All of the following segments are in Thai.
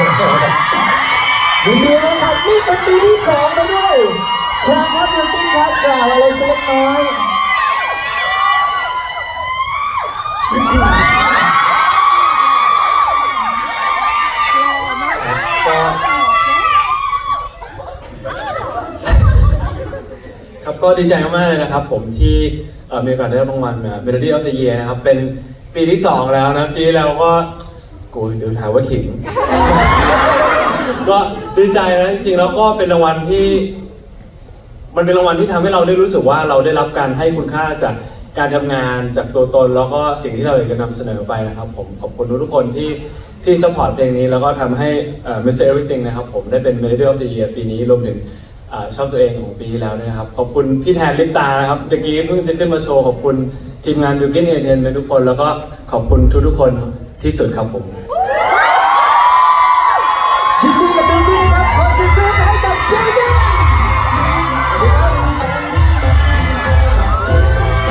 ยินดีนะครับนี่เป็นปีที่สองแล้วด้วยเชิญครับบิวกิ้นครับกล่าวอะไรสักเล็กน้อยครับก็ดีใจมากๆเลยนะครับ ผมที่เอ่อมีโอกาสได้รับรางวัล Melody of the Year นะครับ เป็นปีที่ 2 แล้วนะ ปีแล้วก็ กูเดี๋ยวถามว่าขิง ก็ดีใจนะจริงๆแล้วก็เป็นรางวัลที่ มันเป็นรางวัลที่ทำให้เราได้รู้สึกว่าเราได้รับการให้คุณค่าจากการทำงานจากตัวตน แล้วก็สิ่งที่เราอยากจะนำเสนอไปนะครับ ผมขอบคุณทุกๆคนที่ที่สปอร์ตเพลงนี้ แล้วก็ทำให้เอ่อ Mr. Everything นะครับ ผมได้เป็น Melody of the Year ปีนี้รวมถึงอ่าชอบตัวเองของปีที่แล้วด้วยนะครับ ขอบคุณพี่แทนลิปตานะครับเมื่อกี้เพิ่งจะขึ้นมาโชว์ขอบคุณทีมงาน Bilkin Entertainment ทุกคน แล้วก็ขอบคุณทุกๆคน ที่สุดครับผมยินดีกับบิลกิ้นครับขอสียงรบมือให้กับบิลกิ้น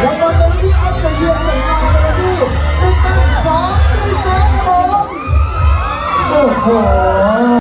รางวัลเป็นที่อัพเดทจากงานเมโลดี้หนึ่งตั้งสองที่สองครับผมโอ้โห